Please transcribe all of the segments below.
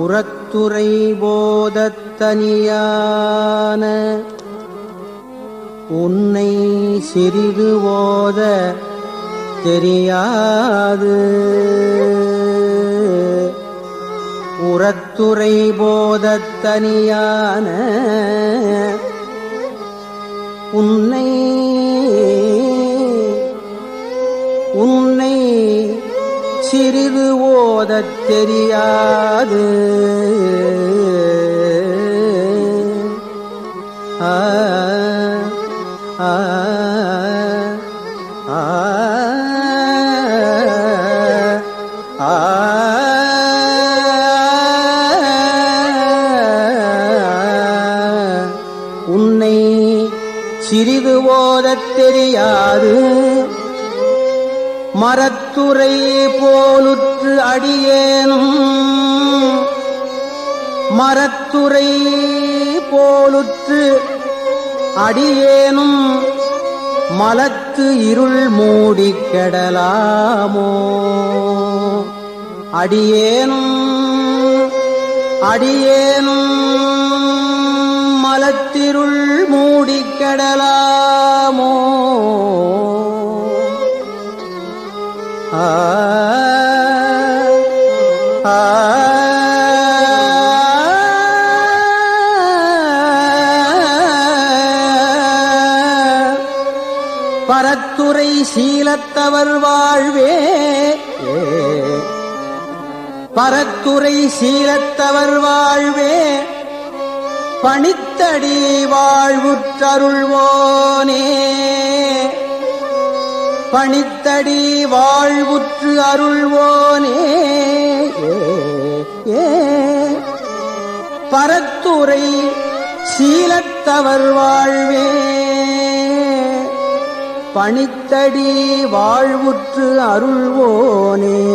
உரத்துறை போதத்தனியான உன்னை சிறிது ஓத தெரியாது. உரத்துறை போதத்தனியான உன்னை உன்னை சிறிது ஓதத் தெரியாது. ஆ ஆ சிறிது ஓதத் தெரியாது. மரத்துறை போலுற்று அடியேனும். மரத்துறை போலுற்று அடியேனும். மலத்து இருள் மூடி கெடலாமோ? அடியேனும் அடியேனும். மலத்திருள் கெடலாமோ? ஆ ஆ. பரத்துரை சீலத்தவர் வாழ்வே. பரத்துரை சீலத்தவர் வாழ்வே. பணித்தடி வாழ்வுற்றருள்வோனே. பணித்தடி வாழ்வுற்று அருள்வோனே. ஏ, பரத்துரை சீலத்தவர் வாழ்வே. பணித்தடி வாழ்வுற்று அருள்வோனே.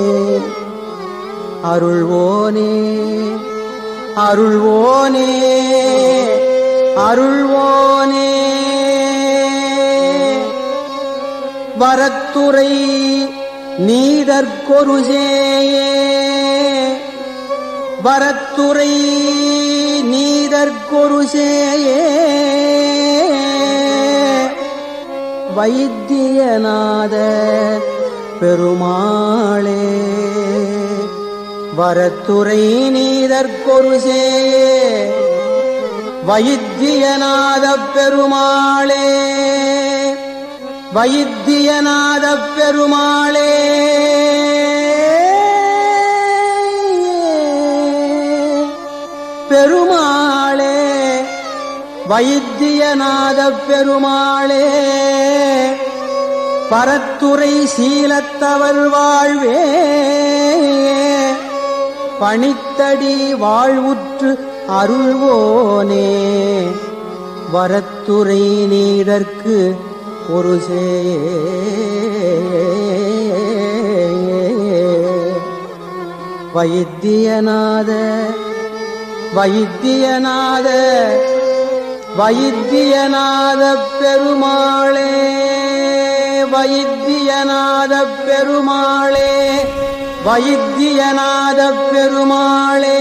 அருள்வோனே. அருள்வோனே அருள்வோனே. வரத்துறை நீதற்கொருஜேயே வரத்துறை நீதற்கொருஜேயே வைத்தியநாத பெருமாளே. வரத்துறை நீதற்கொரு சேயே. வைத்தியநாத பெருமாளே. வைத்தியநாத பெருமாளே பெருமாளே வைத்தியநாத பெருமாளே பரத்துறை சீலத்தவர் வாழ்வே. பணித்தடி வாழ்வுற்று அருள்வோனே. வரத்துறை நீடற்கு ஒரு சே. வைத்தியநாத வைத்தியநாத வைத்தியநாத பெருமாளே. வைத்தியநாத பெருமாளே. வைத்தியநாத பெருமாளே.